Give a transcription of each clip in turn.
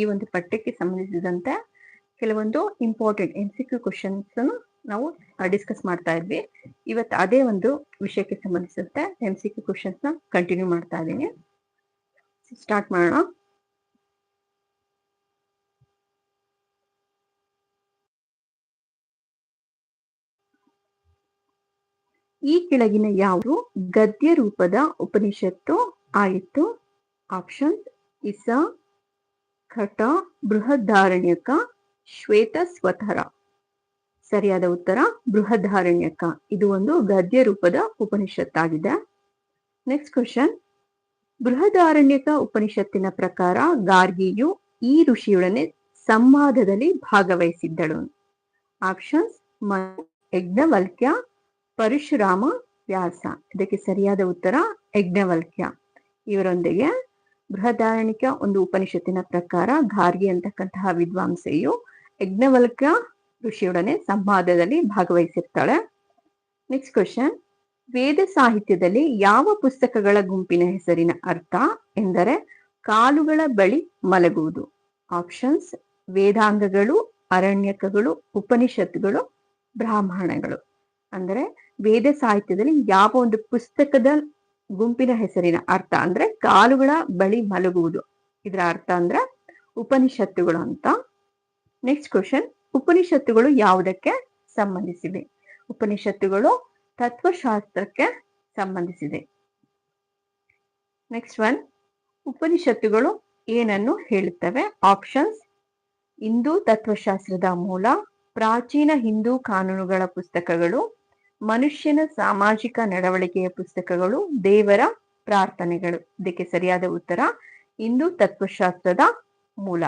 ಈ ಒಂದು ಪಠ್ಯಕ್ಕೆ ಸಂಬಂಧಿಸಿದಂತೆ ಕೆಲವೊಂದು important M C Q questions ನಾವು ಡಿಸ್ಕಸ್ ಮಾಡ್ತಾ ಇದ್ವಿ. ಇವತ್ತು ಅದೇ ಒಂದು ವಿಷಯಕ್ಕೆ ಸಂಬಂಧಿಸಿದಂತೆ ಎಂ ಸಿ ಕ್ಯೂ ಕ್ವಶನ್ಸ್ನ ಕಂಟಿನ್ಯೂ ಮಾಡ್ತಾ ಇದ್ದೀನಿ. ಸ್ಟಾರ್ಟ್ ಮಾಡೋಣ. ಈ ಕೆಳಗಿನ ಯಾವುದು? ಗದ್ಯ ರೂಪದ ಉಪನಿಷತ್ತು ಆಯಿತು. ಆಪ್ಷನ್ಸ್ ಇಸ ಖಟ ಬೃಹದಾರಣ್ಯಕ ಶ್ವೇತ ಸ್ವತರ ಸರಿಯಾದ ಉತ್ತರ ಬೃಹದಾರಣ್ಯಕ. ಇದು ಒಂದು ಗದ್ಯ ರೂಪದ ಉಪನಿಷತ್ತಾಗಿದೆ. ನೆಕ್ಸ್ಟ್ ಕ್ವಶನ್ ಬೃಹದಾರಣ್ಯಕ ಉಪನಿಷತ್ತಿನ ಪ್ರಕಾರ ಗಾರ್ಗಿಯು ಈ ಋಷಿಯೊಡನೆ ಸಂವಾದದಲ್ಲಿ ಭಾಗವಹಿಸಿದ್ದಳು. ಆಪ್ಷನ್ಸ್ ಯಜ್ಞವಲ್ಕ್ಯ, ಪರಶುರಾಮ, ವ್ಯಾಸ. ಇದಕ್ಕೆ ಸರಿಯಾದ ಉತ್ತರ ಯಜ್ಞವಲ್ಕ್ಯ. ಇವರೊಂದಿಗೆ ಬೃಹದಾರಣಿಕ ಒಂದು ಉಪನಿಷತ್ತಿನ ಪ್ರಕಾರ ಗಾರ್ಗಿ ಅಂತಕ್ಕಂತಹ ವಿದ್ವಾಂಸೆಯು ಯಜ್ಞವಲ್ಕ ಋಷಿಯೊಡನೆ ಸಂವಾದದಲ್ಲಿ ಭಾಗವಹಿಸಿರ್ತಾಳೆ. ನೆಕ್ಸ್ಟ್ ಕ್ವಶನ್ ವೇದ ಸಾಹಿತ್ಯದಲ್ಲಿ ಯಾವ ಪುಸ್ತಕಗಳ ಗುಂಪಿನ ಹೆಸರಿನ ಅರ್ಥ ಎಂದರೆ ಕಾಲುಗಳ ಬಳಿ ಮಲಗುವುದು. ಆಪ್ಷನ್ಸ್ ವೇದಾಂಗಗಳು, ಅರಣ್ಯಕಗಳು ಉಪನಿಷತ್ತುಗಳು ಬ್ರಾಹ್ಮಣಗಳು. ಅಂದರೆ ವೇದ ಸಾಹಿತ್ಯದಲ್ಲಿ ಯಾವ ಒಂದು ಪುಸ್ತಕದ ಗುಂಪಿನ ಹೆಸರಿನ ಅರ್ಥ ಅಂದ್ರೆ ಕಾಲುಗಳ ಬಳಿ ಮಲಗುವುದು. ಇದರ ಅರ್ಥ ಅಂದ್ರೆ ಉಪನಿಷತ್ತುಗಳು ಅಂತ. ನೆಕ್ಸ್ಟ್ ಕ್ವಶನ್ ಉಪನಿಷತ್ತುಗಳು ಯಾವುದಕ್ಕೆ ಸಂಬಂಧಿಸಿವೆ? ಉಪನಿಷತ್ತುಗಳು ತತ್ವಶಾಸ್ತ್ರಕ್ಕೆ ಸಂಬಂಧಿಸಿದೆ. ನೆಕ್ಸ್ಟ್ ಒನ್ ಉಪನಿಷತ್ತುಗಳು ಏನನ್ನು ಹೇಳುತ್ತವೆ? ಆಪ್ಷನ್ಸ್ ಹಿಂದೂ ತತ್ವಶಾಸ್ತ್ರದ ಮೂಲ, ಪ್ರಾಚೀನ ಹಿಂದೂ ಕಾನೂನುಗಳ ಪುಸ್ತಕಗಳು ಮನುಷ್ಯನ ಸಾಮಾಜಿಕ ನಡವಳಿಕೆಯ ಪುಸ್ತಕಗಳು, ದೇವರ ಪ್ರಾರ್ಥನೆಗಳು. ಇದಕ್ಕೆ ಸರಿಯಾದ ಉತ್ತರ ಇಂದು ತತ್ವಶಾಸ್ತ್ರದ ಮೂಲ.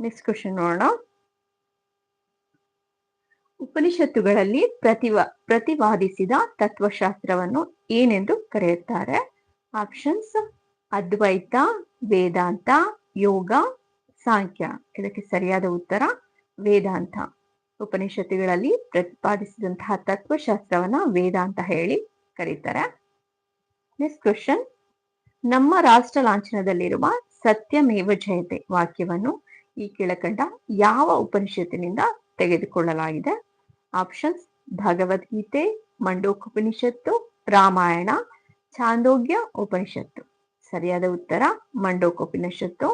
ನೆಕ್ಸ್ಟ್ ಕ್ವಶನ್ ನೋಡೋಣ. ಉಪನಿಷತ್ತುಗಳಲ್ಲಿ ಪ್ರತಿವ, ಪ್ರತಿವಾದಿಸಿದ ತತ್ವಶಾಸ್ತ್ರವನ್ನು ಏನೆಂದು ಕರೆಯುತ್ತಾರೆ? ಆಪ್ಷನ್ಸ್ ಅದ್ವೈತ, ವೇದಾಂತ, ಯೋಗ, ಸಾಂಖ್ಯ. ಇದಕ್ಕೆ ಸರಿಯಾದ ಉತ್ತರ, ವೇದಾಂತ. ಉಪನಿಷತ್ತುಗಳಲ್ಲಿ ಪ್ರತಿಪಾದಿಸಿದಂತಹ ತತ್ವಶಾಸ್ತ್ರವನ್ನ ವೇದಾಂತ ಹೇಳಿ ಕರೀತಾರೆ. ನೆಕ್ಸ್ಟ್ ಕ್ವಶನ್ ನಮ್ಮ ರಾಷ್ಟ್ರ ಲಾಂಛನದಲ್ಲಿರುವ ಸತ್ಯಮೇವ ಜಯತೆ ವಾಕ್ಯವನ್ನು ಈ ಕೆಳಕಂಡ ಯಾವ ಉಪನಿಷತ್ತಿನಿಂದ ತೆಗೆದುಕೊಳ್ಳಲಾಗಿದೆ? ಆಪ್ಷನ್ಸ್ ಭಗವದ್ಗೀತೆ ಮಂಡೋಕೋಪನಿಷತ್ತು ರಾಮಾಯಣ ಚಾಂದೋಗ್ಯ ಉಪನಿಷತ್ತು. ಸರಿಯಾದ ಉತ್ತರ ಮಂಡೋಕೋಪನಿಷತ್ತು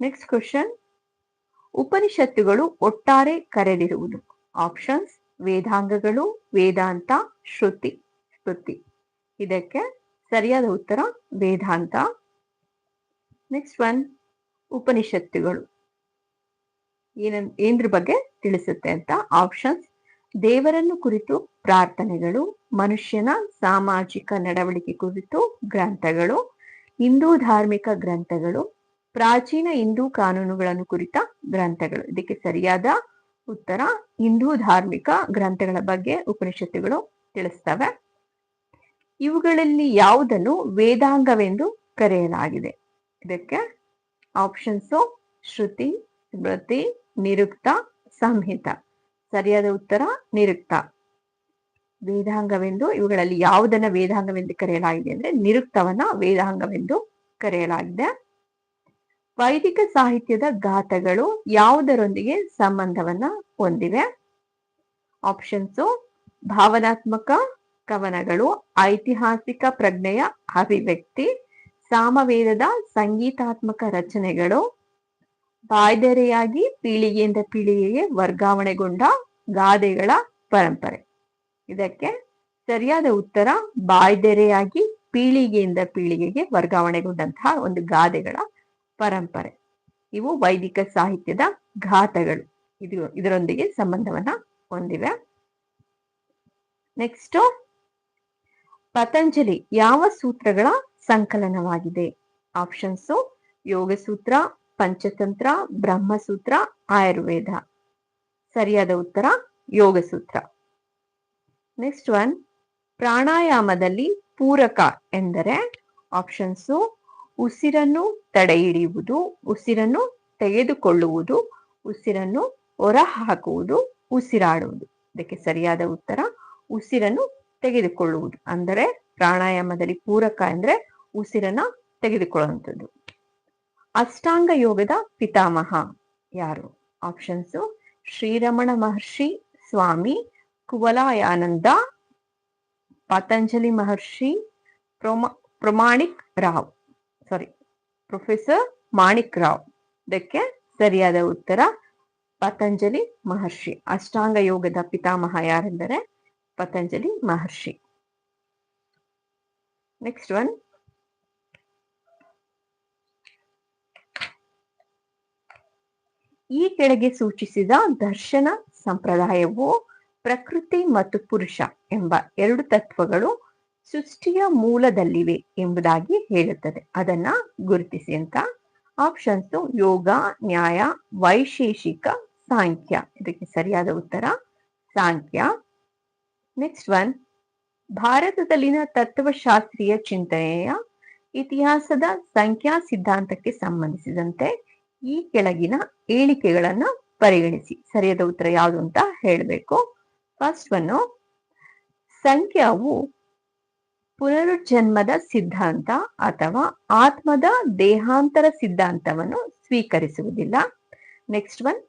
ನೆಕ್ಸ್ಟ್ ಕ್ವಶನ್ ಉಪನಿಷತ್ತುಗಳು ಒಟ್ಟಾರೆ ಕರೆದಿರುವುದು. ಆಪ್ಷನ್ಸ್ ವೇದಾಂಗಗಳು, ವೇದಾಂತ, ಶ್ರುತಿ ಶ್ರುತಿ ಇದಕ್ಕೆ ಸರಿಯಾದ ಉತ್ತರ ವೇದಾಂತ. ನೆಕ್ಸ್ಟ್ ಒನ್ ಉಪನಿಷತ್ತುಗಳು. ಏನ ಏನ್ರ ಬಗ್ಗೆ ತಿಳಿಸುತ್ತೆ ಅಂತ? ಆಪ್ಷನ್ಸ್ ದೇವರನ್ನು ಕುರಿತು ಪ್ರಾರ್ಥನೆಗಳು, ಮನುಷ್ಯನ ಸಾಮಾಜಿಕ ನಡವಳಿಕೆ ಕುರಿತು ಗ್ರಂಥಗಳು, ಹಿಂದೂ ಧಾರ್ಮಿಕ ಗ್ರಂಥಗಳು ಪ್ರಾಚೀನ ಹಿಂದೂ ಕಾನೂನುಗಳನ್ನು ಕುರಿತ ಗ್ರಂಥಗಳು. ಇದಕ್ಕೆ ಸರಿಯಾದ ಉತ್ತರ ಹಿಂದೂ ಧಾರ್ಮಿಕ ಗ್ರಂಥಗಳ ಬಗ್ಗೆ ಉಪನಿಷತ್ತುಗಳು ತಿಳಿಸ್ತವೆ. ಇವುಗಳಲ್ಲಿ ಯಾವುದನ್ನು ವೇದಾಂಗವೆಂದು ಕರೆಯಲಾಗಿದೆ. ಇದಕ್ಕೆ ಆಪ್ಷನ್ಸು ಶ್ರುತಿ ಸ್ಮೃತಿ ನಿರುಕ್ತ, ಸಂಹಿತ. ಸರಿಯಾದ ಉತ್ತರ ನಿರುಕ್ತ. ವೇದಾಂಗವೆಂದು, ಇವುಗಳಲ್ಲಿ ಯಾವುದನ್ನ ವೇದಾಂಗವೆಂದು ಕರೆಯಲಾಗಿದೆ ಅಂದ್ರೆ ನಿರುಕ್ತವನ್ನ ವೇದಾಂಗವೆಂದು ಕರೆಯಲಾಗಿದೆ. ವೈದಿಕ ಸಾಹಿತ್ಯದ ಗಾಥಗಳು ಯಾವುದರೊಂದಿಗೆ ಸಂಬಂಧವನ್ನ ಹೊಂದಿವೆ? ಆಪ್ಷನ್ಸು ಭಾವನಾತ್ಮಕ ಕವನಗಳು, ಐತಿಹಾಸಿಕ ಪ್ರಜ್ಞೆಯ ಅಭಿವ್ಯಕ್ತಿ, ಸಾಮವೇದದ ಸಂಗೀತಾತ್ಮಕ ರಚನೆಗಳು, ಬಾಯ್ದೆರೆಯಾಗಿ ಪೀಳಿಗೆಯಿಂದ ಪೀಳಿಗೆಗೆ ವರ್ಗಾವಣೆಗೊಂಡ ಗಾದೆಗಳ ಪರಂಪರೆ. ಇದಕ್ಕೆ ಸರಿಯಾದ ಉತ್ತರ, ಬಾಯ್ದೆರೆಯಾಗಿ ಪೀಳಿಗೆಯಿಂದ ಪೀಳಿಗೆಗೆ ವರ್ಗಾವಣೆಗೊಂಡಂತಹ ಒಂದು ಗಾದೆಗಳ ಪರಂಪರೆ. ಇವು ವೈದಿಕ ಸಾಹಿತ್ಯದ ಘಾತಗಳು. ಇದು, ಇದರೊಂದಿಗೆ ಸಂಬಂಧವನ್ನ ಹೊಂದಿವೆ. ನೆಕ್ಸ್ಟ್ ಪತಂಜಲಿ ಯಾವ ಸೂತ್ರಗಳ ಸಂಕಲನವಾಗಿದೆ? ಆಪ್ಷನ್ಸು ಯೋಗಸೂತ್ರ, ಪಂಚತಂತ್ರ, ಬ್ರಹ್ಮಸೂತ್ರ, ಆಯುರ್ವೇದ. ಸರಿಯಾದ ಉತ್ತರ, ಯೋಗಸೂತ್ರ. ನೆಕ್ಸ್ಟ್ ಒನ್ ಪ್ರಾಣಾಯಾಮದಲ್ಲಿ ಪೂರಕ ಎಂದರೆ ಆಪ್ಷನ್ಸು ಉಸಿರನ್ನು ತಡೆಹಿಡಿಯುವುದು, ಉಸಿರನ್ನು ತೆಗೆದುಕೊಳ್ಳುವುದು, ಉಸಿರನ್ನು ಹೊರ ಹಾಕುವುದು ಉಸಿರಾಡುವುದು. ಇದಕ್ಕೆ ಸರಿಯಾದ ಉತ್ತರ, ಉಸಿರನ್ನು ತೆಗೆದುಕೊಳ್ಳುವುದು. ಅಂದರೆ ಪ್ರಾಣಾಯಾಮದಲ್ಲಿ ಪೂರಕ ಅಂದ್ರೆ ಉಸಿರನ್ನ ತೆಗೆದುಕೊಳ್ಳುವಂಥದ್ದು. ಅಷ್ಟಾಂಗ ಯೋಗದ ಪಿತಾಮಹ ಯಾರು? ಆಪ್ಷನ್ಸ್ ಶ್ರೀರಮಣ ಮಹರ್ಷಿ, ಸ್ವಾಮಿ ಕುವಲಾಯಾನಂದ, ಪತಂಜಲಿ ಮಹರ್ಷಿ, ಪ್ರೊಮ, ಪ್ರಮಾಣಿಕ್ ರಾವ್. ಸಾರಿ ಪ್ರೊಫೆಸರ್ ಮಾಣಿಕ್ ರಾವ್ ಇದಕ್ಕೆ ಸರಿಯಾದ ಉತ್ತರ ಪತಂಜಲಿ ಮಹರ್ಷಿ. ಅಷ್ಟಾಂಗ ಯೋಗದ ಪಿತಾಮಹ ಯಾರೆಂದರೆ ಪತಂಜಲಿ ಮಹರ್ಷಿ. ನೆಕ್ಸ್ಟ್ ಒನ್ ಈ ಕೆಳಗೆ ಸೂಚಿಸಿದ ದರ್ಶನ ಸಂಪ್ರದಾಯವು ಪ್ರಕೃತಿ ಮತ್ತು ಪುರುಷ ಎಂಬ ಎರಡು ತತ್ವಗಳು ಸೃಷ್ಟಿಯ ಮೂಲದಲ್ಲಿವೆ ಎಂಬುದಾಗಿ ಹೇಳುತ್ತದೆ. ಅದನ್ನ ಗುರುತಿಸಿ ಅಂತ. ಆಪ್ಷನ್ಸ್ ಯೋಗ, ನ್ಯಾಯ, ವೈಶೇಷಿಕ, ಸಾಂಖ್ಯ. ಇದಕ್ಕೆ ಸರಿಯಾದ ಉತ್ತರ, ಸಾಂಖ್ಯ. ನೆಕ್ಸ್ಟ್ ಒನ್ ಭಾರತದಲ್ಲಿನ ತತ್ವಶಾಸ್ತ್ರೀಯ ಚಿಂತನೆಯ ಇತಿಹಾಸದ ಸಂಖ್ಯಾ ಸಿದ್ಧಾಂತಕ್ಕೆ ಸಂಬಂಧಿಸಿದಂತೆ ಈ ಕೆಳಗಿನ ಹೇಳಿಕೆಗಳನ್ನ ಪರಿಗಣಿಸಿ. ಸರಿಯಾದ ಉತ್ತರ ಯಾವುದು ಅಂತ ಹೇಳಬೇಕು. ಫಸ್ಟ್ ಒನ್ ಸಂಖ್ಯಾವು ಪುನರುಜ್ಜನ್ಮದ ಸಿದ್ಧಾಂತ ಅಥವಾ ಆತ್ಮದ ದೇಹಾಂತರ ಸಿದ್ಧಾಂತವನ್ನು ಸ್ವೀಕರಿಸುವುದಿಲ್ಲ. ನೆಕ್ಸ್ಟ್ ಒನ್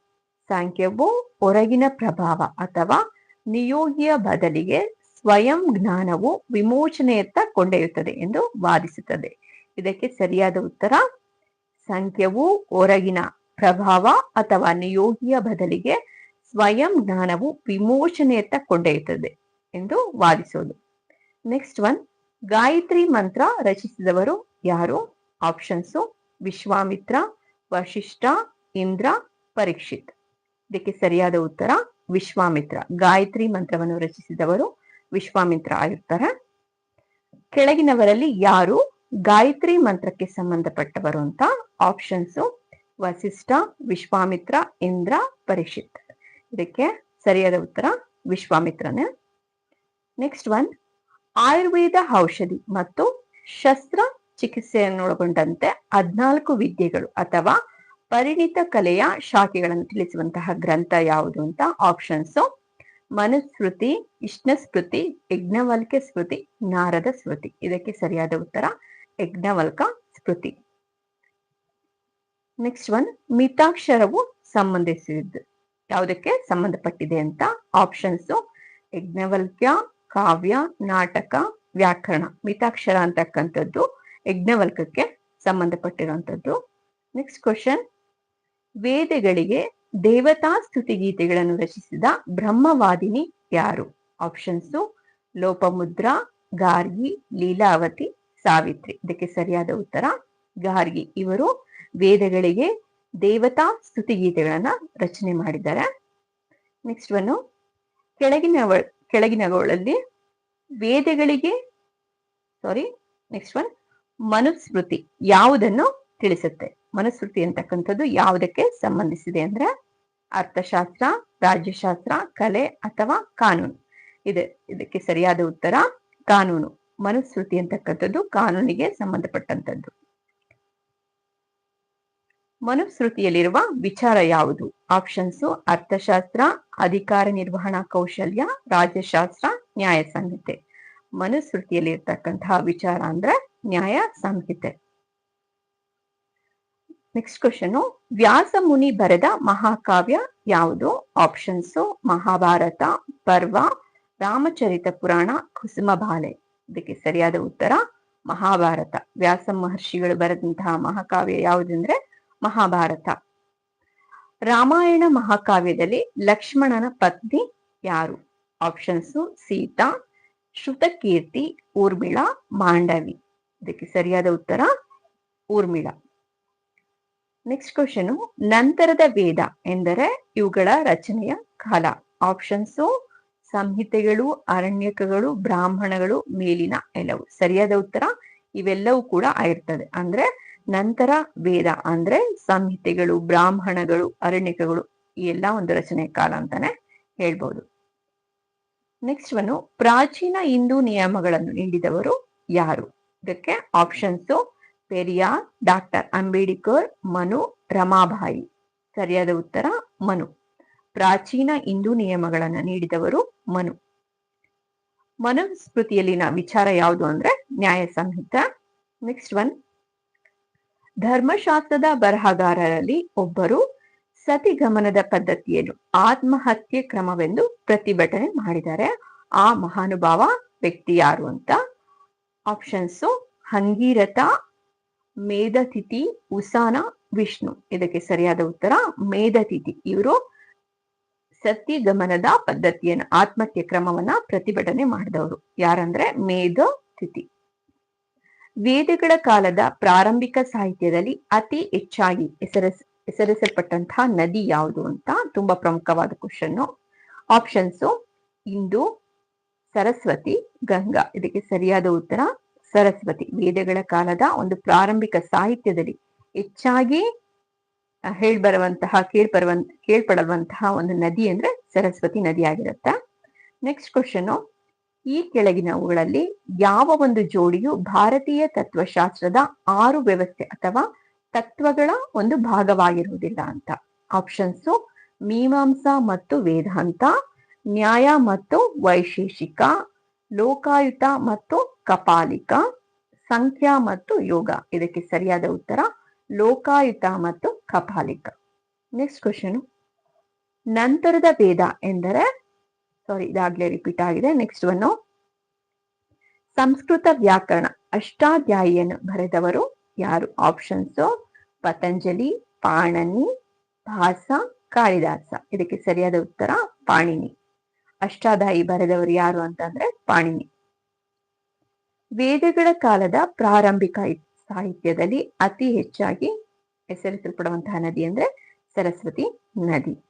ಸಾಂಖ್ಯವು ಹೊರಗಿನ ಪ್ರಭಾವ ಅಥವಾ ನಿಯೋಗಿಯ ಬದಲಿಗೆ ಸ್ವಯಂ ಜ್ಞಾನವು ವಿಮೋಚನೆಯತ್ತ ಕೊಂಡೊಯ್ಯುತ್ತದೆ ಎಂದು ವಾದಿಸುತ್ತದೆ. ಇದಕ್ಕೆ ಸರಿಯಾದ ಉತ್ತರ, ಸಂಖ್ಯವು ಹೊರಗಿನ ಪ್ರಭಾವ ಅಥವಾ ನಿಯೋಗಿಯ ಬದಲಿಗೆ ಸ್ವಯಂ ಜ್ಞಾನವು ವಿಮೋಚನೆಯತ್ತ ಕೊಂಡೊಯ್ಯುತ್ತದೆ ಎಂದು ವಾದಿಸೋದು. ನೆಕ್ಸ್ಟ್ ಒನ್ ಗಾಯತ್ರಿ ಮಂತ್ರ ರಚಿಸಿದವರು ಯಾರು? ಆಪ್ಷನ್ಸು ವಿಶ್ವಾಮಿತ್ರ, ವಶಿಷ್ಠ, ಇಂದ್ರ, ಪರೀಕ್ಷಿತ್. ಇದಕ್ಕೆ ಸರಿಯಾದ ಉತ್ತರ ವಿಶ್ವಾಮಿತ್ರ. ಗಾಯತ್ರಿ ಮಂತ್ರವನ್ನು ರಚಿಸಿದವರು ವಿಶ್ವಾಮಿತ್ರ ಆಗಿರ್ತಾರೆ. ಕೆಳಗಿನವರಲ್ಲಿ ಯಾರು? ಗಾಯತ್ರಿ ಮಂತ್ರಕ್ಕೆ ಸಂಬಂಧಪಟ್ಟವರು ಅಂತ ಆಪ್ಷನ್ಸು ವಸಿಷ್ಠ, ವಿಶ್ವಾಮಿತ್ರ, ಇಂದ್ರ, ಪರೀಕ್ಷಿತ್. ಇದಕ್ಕೆ ಸರಿಯಾದ ಉತ್ತರ ವಿಶ್ವಾಮಿತ್ರನೇ. ನೆಕ್ಸ್ಟ್ ಒನ್ ಆಯುರ್ವೇದ ಔಷಧಿ ಮತ್ತು ಶಸ್ತ್ರ ಚಿಕಿತ್ಸೆಯನ್ನೊಳಗೊಂಡಂತೆ ಹದ್ನಾಲ್ಕು ವಿದ್ಯೆಗಳು ಅಥವಾ ಪರಿಣಿತ ಕಲೆಯ ಶಾಖೆಗಳನ್ನು ತಿಳಿಸುವಂತಹ ಗ್ರಂಥ ಯಾವುದು ಅಂತ ಆಪ್ಷನ್ಸ್ ಮನುಸ್ಮೃತಿ, ಇಷ್ಣಸ್ಮೃತಿ ಯಜ್ಞವಲ್ಕ ಸ್ಮೃತಿ, ನಾರದ ಸ್ಮೃತಿ. ಇದಕ್ಕೆ ಸರಿಯಾದ ಉತ್ತರ ಯಜ್ಞವಲ್ಕ ಸ್ಮೃತಿ. ನೆಕ್ಸ್ಟ್ ಒನ್ ಮಿತಾಕ್ಷರವು ಸಂಬಂಧಿಸಿದ್ದು. ಯಾವುದಕ್ಕೆ ಸಂಬಂಧಪಟ್ಟಿದೆ ಅಂತ ಆಪ್ಷನ್ಸ್ ಯಜ್ಞವಲ್ಕ್ಯ ಕಾವ್ಯ, ನಾಟಕ, ವ್ಯಾಕರಣ ಮಿತಾಕ್ಷರ ಅಂತಕ್ಕಂಥದ್ದು, ಯಜ್ಞವಲ್ಕಕ್ಕೆ ಸಂಬಂಧಪಟ್ಟಿರುವಂಥದ್ದು. ನೆಕ್ಸ್ಟ್ ಕ್ವಶನ್ ವೇದಗಳಿಗೆ ದೇವತಾ ಸ್ತುತಿಗೀತೆಗಳನ್ನು ರಚಿಸಿದ ಬ್ರಹ್ಮವಾದಿನಿ ಯಾರು? ಆಪ್ಷನ್ಸು ಲೋಪಮುದ್ರಾ, ಗಾರ್ಗಿ, ಲೀಲಾವತಿ, ಸಾವಿತ್ರಿ. ಇದಕ್ಕೆ ಸರಿಯಾದ ಉತ್ತರ, ಗಾರ್ಗಿ. ಇವರು ವೇದಗಳಿಗೆ ದೇವತಾ ಸ್ತುತಿಗೀತೆಗಳನ್ನ ರಚನೆ ಮಾಡಿದ್ದಾರೆ. ನೆಕ್ಸ್ಟ್ ಒನ್ ಕೆಳಗಿನ ಕೆಳಗಿನವುಗಳಲ್ಲಿ ವೇದಗಳಿಗೆ ಸಾರಿ ನೆಕ್ಸ್ಟ್ ಒನ್ ಮನುಸ್ಮೃತಿ ಯಾವುದನ್ನು ತಿಳಿಸುತ್ತೆ? ಮನುಸ್ಮೃತಿ ಅಂತಕ್ಕಂಥದ್ದು ಯಾವುದಕ್ಕೆ ಸಂಬಂಧಿಸಿದೆ ಅಂದ್ರೆ ಅರ್ಥಶಾಸ್ತ್ರ, ರಾಜ್ಯಶಾಸ್ತ್ರ, ಕಲೆ ಅಥವಾ ಕಾನೂನು. ಇದೆ, ಇದಕ್ಕೆ ಸರಿಯಾದ ಉತ್ತರ ಕಾನೂನು. ಮನುಸ್ಮೃತಿ ಅಂತಕ್ಕಂಥದ್ದು ಕಾನೂನಿಗೆ ಸಂಬಂಧಪಟ್ಟಂತದ್ದು ಮನುಸ್ಮೃತಿಯಲ್ಲಿರುವ ವಿಚಾರ ಯಾವುದು? ಆಪ್ಷನ್ಸ್ ಅರ್ಥಶಾಸ್ತ್ರ, ಅಧಿಕಾರ ನಿರ್ವಹಣಾ ಕೌಶಲ್ಯ, ರಾಜ್ಯಶಾಸ್ತ್ರ, ನ್ಯಾಯ ಸಂಹಿತೆ. ಮನುಸ್ಮೃತಿಯಲ್ಲಿ ಇರ್ತಕ್ಕಂತಹ ವಿಚಾರ ಅಂದ್ರೆ ನ್ಯಾಯ ಸಂಹಿತೆ. ನೆಕ್ಸ್ಟ್ ಕ್ವಶನ್ ವ್ಯಾಸ ಮುನಿ ಬರೆದ ಮಹಾಕಾವ್ಯ ಯಾವುದು? ಆಪ್ಷನ್ಸ್ ಮಹಾಭಾರತ, ಪರ್ವ, ರಾಮಚರಿತ ಪುರಾಣ, ಕುಸುಮ ಬಾಲೆ. ಇದಕ್ಕೆ ಸರಿಯಾದ ಉತ್ತರ ಮಹಾಭಾರತ. ವ್ಯಾಸ ಮಹರ್ಷಿಗಳು ಬರೆದಂತಹ ಮಹಾಕಾವ್ಯ ಯಾವುದಂದ್ರೆ ಮಹಾಭಾರತ. ರಾಮಾಯಣ ಮಹಾಕಾವ್ಯದಲ್ಲಿ ಲಕ್ಷ್ಮಣನ ಪತ್ನಿ ಯಾರು? ಆಪ್ಷನ್ಸ್ ಸೀತಾ, ಶ್ರುತಕೀರ್ತಿ, ಊರ್ಮಿಳಾ ಮಾಂಡವಿ ಇದಕ್ಕೆ ಸರಿಯಾದ ಉತ್ತರ ಊರ್ಮಿಳಾ. ನೆಕ್ಸ್ಟ್ ಕ್ವಶನ್ ನಂತರದ ವೇದ ಎಂದರೆ ಇವುಗಳ ರಚನೆಯ ಕಾಲ. ಆಪ್ಷನ್ಸು ಸಂಹಿತೆಗಳು, ಅರಣ್ಯಕಗಳು, ಬ್ರಾಹ್ಮಣಗಳು, ಮೇಲಿನ ಎಲ್ಲವು ಸರಿಯಾದ ಉತ್ತರ ಇವೆಲ್ಲವೂ ಕೂಡ ಆಗಿರ್ತದೆ. ಅಂದ್ರೆ ನಂತರ ವೇದ ಅಂದ್ರೆ ಸಂಹಿತೆಗಳು, ಬ್ರಾಹ್ಮಣಗಳು, ಅರಣ್ಯಕಗಳು, ಈ ಎಲ್ಲ ಒಂದು ರಚನೆ ಕಾಲ ಅಂತಾನೆ ಹೇಳ್ಬೋದು. ನೆಕ್ಸ್ಟ್ ಒಂದು ಪ್ರಾಚೀನ ಹಿಂದೂ ನಿಯಮಗಳನ್ನು ನೀಡಿದವರು ಯಾರು? ಇದಕ್ಕೆ ಆಪ್ಷನ್ಸ್ ಪೆರಿಯಾರ್ ಡಾಕ್ಟರ್ ಅಂಬೇಡ್ಕರ್, ಮನು, ರಮಾಬಾಯಿ. ಸರಿಯಾದ ಉತ್ತರ, ಮನು. ಪ್ರಾಚೀನ ಹಿಂದೂ ನಿಯಮಗಳನ್ನು ನೀಡಿದವರು ಮನು. ಮನುಸ್ಮೃತಿಯಲ್ಲಿನ ವಿಚಾರ ಯಾವುದು ಅಂದ್ರೆ ನ್ಯಾಯ ಸಂಹಿತ ನೆಕ್ಸ್ಟ್ ಒನ್ ಧರ್ಮಶಾಸ್ತ್ರದ ಬರಹಗಾರರಲ್ಲಿ ಒಬ್ಬರು ಸತಿಗಮನದ ಪದ್ಧತಿಯನ್ನು ಆತ್ಮಹತ್ಯೆ ಕ್ರಮವೆಂದು ಪ್ರತಿಭಟನೆ ಮಾಡಿದ್ದಾರೆ. ಆ ಮಹಾನುಭಾವ ವ್ಯಕ್ತಿ ಯಾರು ಅಂತ? ಆಪ್ಷನ್ಸು ಹಂಗೀರಥ, ಮೇಧತಿಥಿ, ಉಸಾನ, ವಿಷ್ಣು. ಇದಕ್ಕೆ ಸರಿಯಾದ ಉತ್ತರ ಮೇಧತಿಥಿ. ಇವರು ಸತಿಗಮನದ ಪದ್ಧತಿಯನ್ನು ಆತ್ಮಹತ್ಯೆ ಕ್ರಮವನ್ನ ಪ್ರತಿಭಟನೆ ಮಾಡಿದವರು. ಯಾರಂದ್ರೆ ಮೇಧ ತಿಥಿ ವೇದಗಳ ಕಾಲದ ಪ್ರಾರಂಭಿಕ ಸಾಹಿತ್ಯದಲ್ಲಿ ಅತಿ ಹೆಚ್ಚಾಗಿ ಹೆಸರಿಸ, ಹೆಸರಿಸಲ್ಪಟ್ಟಂತಹ ನದಿ ಯಾವುದು ಅಂತ ತುಂಬಾ ಪ್ರಮುಖವಾದ ಕ್ವಶನ್ ಆಪ್ಷನ್ಸು ಇಂದು, ಸರಸ್ವತಿ, ಗಂಗಾ. ಇದಕ್ಕೆ ಸರಿಯಾದ ಉತ್ತರ, ಸರಸ್ವತಿ. ವೇದಗಳ ಕಾಲದ ಒಂದು ಪ್ರಾರಂಭಿಕ ಸಾಹಿತ್ಯದಲ್ಲಿ ಹೆಚ್ಚಾಗಿ ಹೇಳ್ಬರುವಂತಹ ಕೇಳ್ಬರುವ ಕೇಳ್ಪಡುವಂತಹ ಒಂದು ನದಿ ಅಂದ್ರೆ ಸರಸ್ವತಿ ನದಿ ಆಗಿರುತ್ತೆ ನೆಕ್ಸ್ಟ್ ಕ್ವಶನ್ ಈ ಕೆಳಗಿನವುಗಳಲ್ಲಿ ಯಾವ ಒಂದು ಜೋಡಿಯು ಭಾರತೀಯ ತತ್ವಶಾಸ್ತ್ರದ ಆರು ವ್ಯವಸ್ಥೆ ಅಥವಾ ತತ್ವಗಳ ಒಂದು ಭಾಗವಾಗಿರುವುದಿಲ್ಲ ಅಂತ. ಆಪ್ಷನ್ಸು ಮೀಮಾಂಸಾ ಮತ್ತು ವೇದಾಂತ, ನ್ಯಾಯ ಮತ್ತು ವೈಶೇಷಿಕ, ಲೋಕಾಯುತ ಮತ್ತು ಕಪಾಲಿಕ, ಸಂಖ್ಯಾ ಮತ್ತು ಯೋಗ. ಇದಕ್ಕೆ ಸರಿಯಾದ ಉತ್ತರ ಲೋಕಾಯುತ ಮತ್ತು ಕಪಾಲಿಕ. ನೆಕ್ಸ್ಟ್ ಕ್ವಶನ್ ನಂತರದ ವೇದ ಎಂದರೆ ಸಾರಿ ಇದಾಗ್ಲೇ ರಿಪೀಟ್ ಆಗಿದೆ. ನೆಕ್ಸ್ಟ್ ಒನ್ನು ಸಂಸ್ಕೃತ ವ್ಯಾಕರಣ. ಅಷ್ಟಾಧ್ಯಾಯಿಯನ್ನು ಬರೆದವರು ಯಾರು? ಆಪ್ಷನ್ಸ್ ಪತಂಜಲಿ, ಪಾಣನಿ ಭಾಸ ಕಾಳಿದಾಸ. ಇದಕ್ಕೆ ಸರಿಯಾದ ಉತ್ತರ ಪಾಣಿನಿ. ಅಷ್ಟಾಧಾಯಿ ಬರೆದವರು ಯಾರು ಅಂತಂದ್ರೆ ಪಾಣಿನಿ. ವೇದಗಳ ಕಾಲದ ಪ್ರಾರಂಭಿಕ ಸಾಹಿತ್ಯದಲ್ಲಿ ಅತಿ ಹೆಚ್ಚಾಗಿ ಹೆಸರಿಸಲ್ಪಡುವಂತಹ ನದಿ ಅಂದ್ರೆ ಸರಸ್ವತಿ ನದಿ.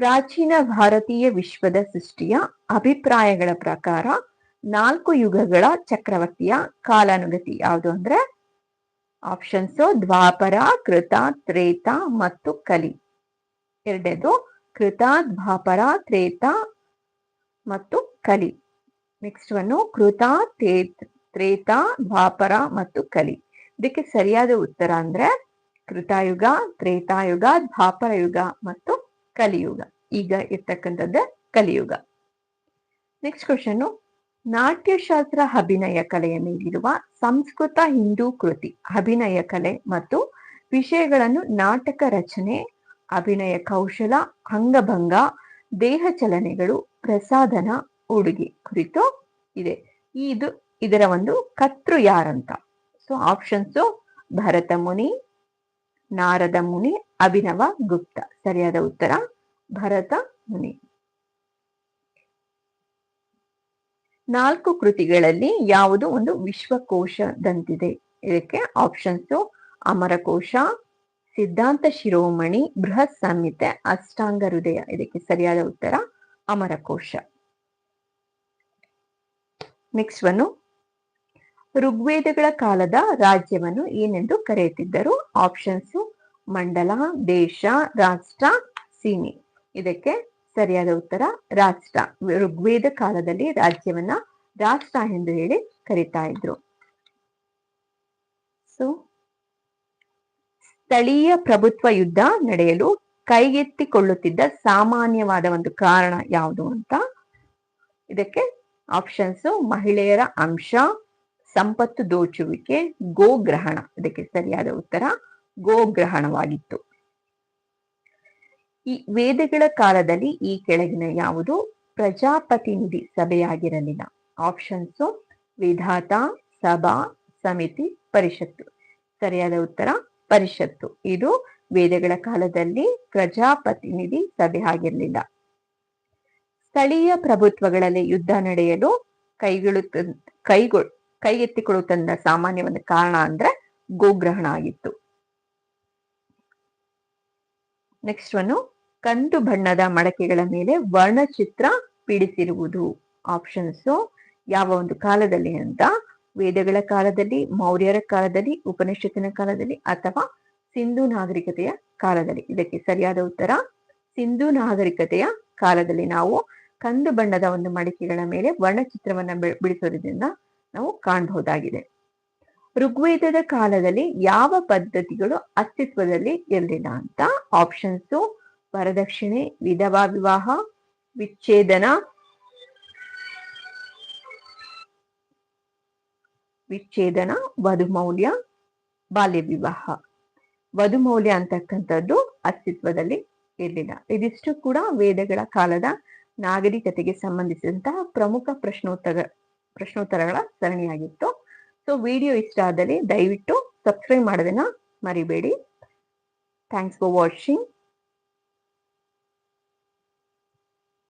ಪ್ರಾಚೀನ ಭಾರತೀಯ ವಿಶ್ವದ ಸೃಷ್ಟಿಯ ಅಭಿಪ್ರಾಯಗಳ ಪ್ರಕಾರ ನಾಲ್ಕು ಯುಗಗಳ ಚಕ್ರವರ್ತಿಯ ಕಾಲಾನುಗತಿ ಯಾವುದು ಅಂದ್ರೆ ಆಪ್ಷನ್ಸ್ ದ್ವಾಪರ, ಕೃತ, ತ್ರೇತ ಮತ್ತು ಕಲಿ. ಎರಡನೇದು ಕೃತ, ದ್ವಾಪರ, ತ್ರೇತ ಮತ್ತು ಕಲಿ. ನೆಕ್ಸ್ಟ್ ಒನ್ನು ಕೃತ, ತ್ರೇತ ದ್ವಾಪರ ಮತ್ತು ಕಲಿ. ಇದಕ್ಕೆ ಸರಿಯಾದ ಉತ್ತರ ಅಂದ್ರೆ ಕೃತಾಯುಗ ತ್ರೇತಾಯುಗ ದ್ವಾಪರ ಯುಗ ಮತ್ತು ಕಲಿಯುಗ. ಈಗ ಇರ್ತಕ್ಕಂಥದ್ದ ಕಲಿಯುಗ. ನೆಕ್ಸ್ಟ್ ಕ್ವಶನ್ ನಾಟ್ಯಶಾಸ್ತ್ರ ಅಭಿನಯ ಕಲೆಯ ಮೇಲಿರುವ ಸಂಸ್ಕೃತ ಹಿಂದೂ ಕೃತಿ, ಅಭಿನಯ ಕಲೆ ಮತ್ತು ವಿಷಯಗಳನ್ನು ನಾಟಕ ರಚನೆ, ಅಭಿನಯ ಕೌಶಲ, ಅಂಗಭಂಗ, ದೇಹ ಚಲನೆಗಳು ಪ್ರಸಾದನ ಉಡುಗೆ ಕುರಿತು ಇದೆ. ಇದು ಇದರ ಒಂದು ಕತ್ರು ಯಾರಂತ? So options Bharata Muni Narada Muni Abhinava Gupta. ಸರಿಯಾದ ಉತ್ತರ? ಭರತ ಮುನಿ. ನಾಲ್ಕು ಕೃತಿಗಳಲ್ಲಿ ಯಾವುದು ಒಂದು ವಿಶ್ವಕೋಶದಂತಿದೆ? ಇದಕ್ಕೆ ಆಪ್ಷನ್ಸು ಅಮರಕೋಶ, ಸಿದ್ಧಾಂತ ಶಿರೋಮಣಿ, ಬೃಹತ್ ಸಂಹಿತೆ, ಅಷ್ಟಾಂಗ ಹೃದಯ. ಇದಕ್ಕೆ ಸರಿಯಾದ ಉತ್ತರ? ಅಮರಕೋಶ. ನೆಕ್ಸ್ಟ್ ಒನ್ ಋಗ್ವೇದಗಳ ಕಾಲದ ರಾಜ್ಯವನ್ನು ಏನೆಂದು ಕರೆಯುತ್ತಿದ್ದರು? ಆಪ್ಷನ್ಸ್ ಮಂಡಲ, ದೇಶ, ರಾಷ್ಟ್ರ, ಸೀಮೆ. ಇದಕ್ಕೆ ಸರಿಯಾದ ಉತ್ತರ ರಾಷ್ಟ್ರ. ಋಗ್ವೇದ ಕಾಲದಲ್ಲಿ ರಾಜ್ಯವನ್ನ ರಾಷ್ಟ್ರ ಎಂದು ಹೇಳಿ ಕರೀತಾ ಇದ್ರು. ಸೊ ಸ್ಥಳೀಯ ಪ್ರಭುತ್ವ ಯುದ್ಧ ನಡೆಯಲು ಕೈಗೆತ್ತಿಕೊಳ್ಳುತ್ತಿದ್ದ ಸಾಮಾನ್ಯವಾದ ಒಂದು ಕಾರಣ ಯಾವುದು ಅಂತ? ಇದಕ್ಕೆ ಆಪ್ಷನ್ಸ್ ಮಹಿಳೆಯರ ಅಂಶ, ಸಂಪತ್ತು ದೋಚುವಿಕೆ ಗೋಗ್ರಹಣ ಇದಕ್ಕೆ ಸರಿಯಾದ ಉತ್ತರ ಗೋಗ್ರಹಣವಾಗಿತ್ತು. ಈ ವೇದಗಳ ಕಾಲದಲ್ಲಿ ಈ ಕೆಳಗಿನ ಯಾವುದು ಪ್ರಜಾಪ್ರತಿನಿಧಿ ಸಭೆಯಾಗಿರಲಿಲ್ಲ. ಆಪ್ಷನ್ಸ್ ವಿಧಾತ, ಸಭಾ, ಸಮಿತಿ, ಪರಿಷತ್ತು. ಸರಿಯಾದ ಉತ್ತರ ಪರಿಷತ್ತು. ಇದು ವೇದಗಳ ಕಾಲದಲ್ಲಿ ಪ್ರಜಾಪ್ರತಿನಿಧಿ ಸಭೆ ಆಗಿರಲಿಲ್ಲ ಸ್ಥಳೀಯ ಪ್ರಭುತ್ವಗಳಲ್ಲಿ ಯುದ್ಧ ನಡೆಯಲು ಕೈಗಳು ಕೈಗೊಳ್ ಕೈಗೆತ್ತಿಕೊಳ್ಳುತ್ತಂದ ಸಾಮಾನ್ಯ ಒಂದು ಕಾರಣ ಅಂದ್ರೆ ಗೋಗ್ರಹಣ ಆಗಿತ್ತು. ನೆಕ್ಸ್ಟ್ ಒನ್ ಕಂದು ಬಣ್ಣದ ಮಡಕೆಗಳ ಮೇಲೆ ವರ್ಣಚಿತ್ರ ಬಿಡಿಸಿರುವುದು. ಆಪ್ಷನ್ಸ್ ಯಾವ ಒಂದು ಕಾಲದಲ್ಲಿ ಅಂತ, ವೇದಗಳ ಕಾಲದಲ್ಲಿ, ಮೌರ್ಯರ ಕಾಲದಲ್ಲಿ, ಉಪನಿಷತ್ತಿನ ಕಾಲದಲ್ಲಿ ಅಥವಾ ಸಿಂಧು ನಾಗರಿಕತೆಯ ಕಾಲದಲ್ಲಿ. ಇದಕ್ಕೆ ಸರಿಯಾದ ಉತ್ತರ, ಸಿಂಧು ನಾಗರಿಕತೆಯ ಕಾಲದಲ್ಲಿ ನಾವು ಕಂದು ಬಣ್ಣದ ಒಂದು ಮಡಿಕೆಗಳ ಮೇಲೆ ವರ್ಣಚಿತ್ರವನ್ನ ಬಿಡಿಸೋದ್ರಿಂದ ನಾವು ಕಾಣಬಹುದಾಗಿದೆ. ಋಗ್ವೇದದ ಕಾಲದಲ್ಲಿ ಯಾವ ಪದ್ಧತಿಗಳು ಅಸ್ತಿತ್ವದಲ್ಲಿ ಇರಲಿಲ್ಲ ಅಂತ ಆಪ್ಷನ್ಸ್ ವರದಕ್ಷಿಣೆ, ವಿಧವಾ ವಿವಾಹ, ವಿಚ್ಛೇದನ ವಿಚ್ಛೇದನ, ವಧುಮೌಲ್ಯ, ಬಾಲ್ಯ ವಿವಾಹ. ವಧುಮೌಲ್ಯ ಅಂತಕ್ಕಂಥದ್ದು ಅಸ್ತಿತ್ವದಲ್ಲಿ ಇರಲಿಲ್ಲ. ಇದಿಷ್ಟು ಕೂಡ ವೇದಗಳ ಕಾಲದ ನಾಗರಿಕತೆಗೆ ಸಂಬಂಧಿಸಿದಂತಹ ಪ್ರಮುಖ ಪ್ರಶ್ನೋತ್ತರ ಪ್ರಶ್ನೋತ್ತರಗಳ ಸರಣಿಯಾಗಿತ್ತು. ಸೊ ವಿಡಿಯೋ ಇಷ್ಟ ಆದಲ್ಲಿ ದಯವಿಟ್ಟು ಸಬ್ಸ್ಕ್ರೈಬ್ ಮಾಡೋದನ್ನ ಮರಿಬೇಡಿ. Thanks for watching